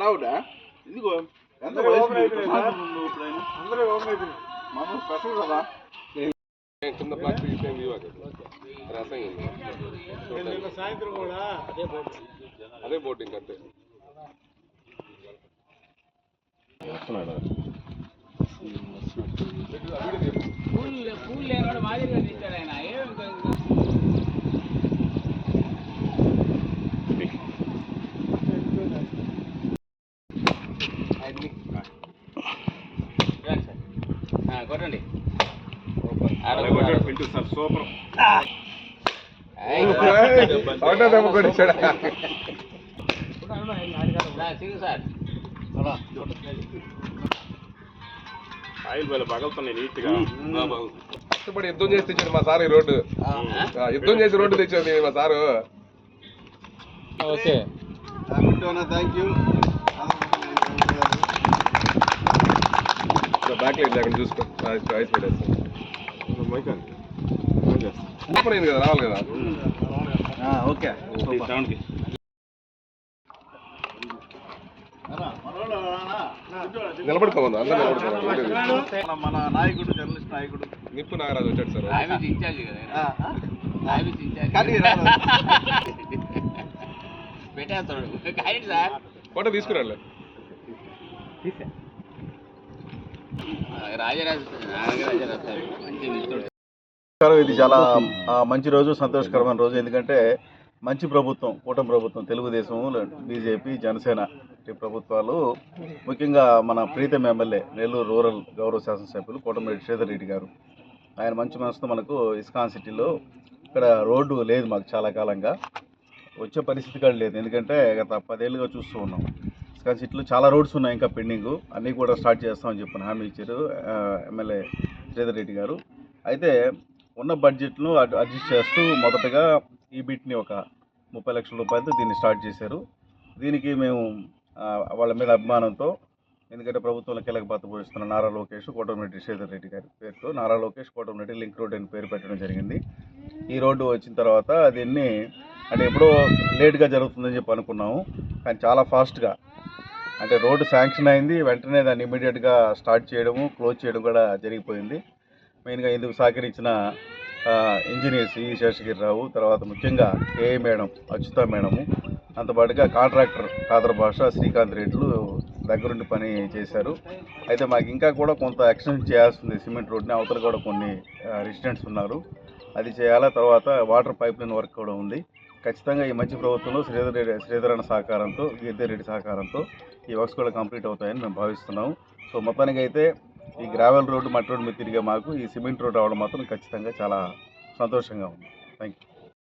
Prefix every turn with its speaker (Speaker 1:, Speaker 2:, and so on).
Speaker 1: అవునా ఇదిగో ఎంత
Speaker 2: అందరూ
Speaker 1: వయసు
Speaker 2: ఓపెన్ అయిపోయినాయి
Speaker 1: మీకు?
Speaker 2: సార్.
Speaker 1: నువ్వు ఇప్పుడైనా
Speaker 2: అందరూ ఓపెన్ అయిపోయినాయి
Speaker 1: మనం స్పెషల్ కదా
Speaker 3: కింద ప్లాస్టిక్ ఏం ఇవ్వదు రసం ఉంది
Speaker 2: నేను నిన్న సాయంత్రం కూడా అదే బోర్డు
Speaker 3: అదే బోటింగ్ అంతే
Speaker 4: పూలు పూలు లేనివాడు మాదిరిగా తింటాడు ఆయన ఏం కొట్టండి.
Speaker 1: సూపర్.
Speaker 4: సిగు సార్.
Speaker 2: ఆయిల్ వేల పగలుతున్నాయి నీట్గా
Speaker 3: కష్టపడి యుద్ధం చేసి తెచ్చాడు మా సార్ ఈ రోడ్డు. యుద్ధం చేసి రోడ్డు తెచ్చాడు మా sir.
Speaker 4: Okay.
Speaker 1: Thank you
Speaker 3: back light అక్కడ చూసుకో ఐస్ పెట్టేస్తాను ఓపెన్ అయింది కదా రావాలి కదా?
Speaker 1: ఓకే.
Speaker 3: నిలబడుకోమను అందరూ నిలబడుకోమను
Speaker 1: మన నాయకుడు జర్నలిస్ట్ నాయకుడు.
Speaker 3: నిప్పు నాగరాజు వచ్చాడు సార్.
Speaker 4: ఇన్ఛార్జ్ కదా. పెట్టేస్తాడు. కానీ సార్.
Speaker 3: ఫోటో తీసుకురండి
Speaker 4: రాజరాజు నాగరాజరాజు సార్ మంచి మిత్రుడు
Speaker 5: నమస్కారం ఇది చాలా మంచి రోజు సంతోషకరమైన రోజు. ఎందుకంటే మంచి ప్రభుత్వం కూటమి ప్రభుత్వం తెలుగుదేశం బీజేపీ జనసేన ఈ ప్రభుత్వాలు ముఖ్యంగా మన ప్రీతం ఎమ్మెల్యే నెల్లూరు రూరల్ గౌరవ శాసనసభ్యులు కోటమిరెడ్డి శ్రీధర్ రెడ్డి గారు. ఆయన మంచి మనసుతో మనకు ఇస్కాన్ సిటీలో ఇక్కడ రోడ్డు లేదు మాకు చాలా కాలంగా. వచ్చే పరిస్థితి కూడా లేదు. ఎందుకంటే గత పదేళ్ళుగా చూస్తూ ఉన్నాం. కానీ సిటీలో చాలా రోడ్స్ ఉన్నాయి ఇంకా పెండింగ్ అన్నీ కూడా స్టార్ట్ చేస్తామని చెప్పిన హామీ ఇచ్చారు ఎమ్మెల్యే శ్రీధర్ రెడ్డి గారు. అయితే ఉన్న బడ్జెట్ను అడ్- అడ్జస్ట్ చేస్తూ మొదటగా ఈ బిట్ని ఒక ముప్పై లక్షల రూపాయలతో దీన్ని స్టార్ట్ చేశారు. దీనికి మేము వాళ్ళ మీద అభిమానంతో ఎందుకంటే ప్రభుత్వంలో కీలక పాత్ర పోషిస్తున్న నారా లోకేష్ కోటమిరెడ్డి శ్రీధర్ రెడ్డి గారి పేరుతో నారా లోకేష్ కోటమిరెడ్డి లింక్ రోడ్ అని పేరు పెట్టడం జరిగింది. ఈ రోడ్డు వచ్చిన తర్వాత దీన్ని అంటే ఎప్పుడో లేట్గా జరుగుతుందని చెప్పి అనుకున్నాము. కానీ చాలా ఫాస్ట్గా అంటే రోడ్డు శాంక్షన్ అయింది వెంటనే దాన్ని ఇమీడియట్గా స్టార్ట్ చేయడము క్లోజ్ చేయడం కూడా జరిగిపోయింది. మెయిన్గా ఇందుకు సహకరించిన ఇంజనీర్స్ ఈ శేషగిరిరావు తర్వాత ముఖ్యంగా ఏఏ మేడం అచ్యుత మేడము అంతపాటుగా కాంట్రాక్టర్ కాదర్ భాష శ్రీకాంత్ రెడ్లు దగ్గరుండి పని చేశారు. అయితే మాకు ఇంకా కూడా కొంత ఎక్స్టెన్షన్ చేయాల్సింది సిమెంట్ రోడ్ని అవతల కూడా కొన్ని రెసిడెంట్స్ ఉన్నారు. అది చేయాలా తర్వాత వాటర్ పైప్ లైన్ వర్క్ కూడా ఉంది. ఖచ్చితంగా ఈ మంచి ప్రభుత్వంలో శ్రీధర్ రెడ్డి శ్రీధర్ అన్న సహకారంతో గీర్ధర్ రెడ్డి సహకారంతో ఈ వర్క్స్ కూడా కంప్లీట్ అవుతాయని మేము భావిస్తున్నాము. సో మొత్తానికి అయితే ఈ గ్రావెల్ రోడ్డు మట్టి రోడ్డు మీద తిరిగే మాకు ఈ సిమెంట్ రోడ్డు రావడం మాత్రం ఖచ్చితంగా చాలా సంతోషంగా ఉంది. Thank you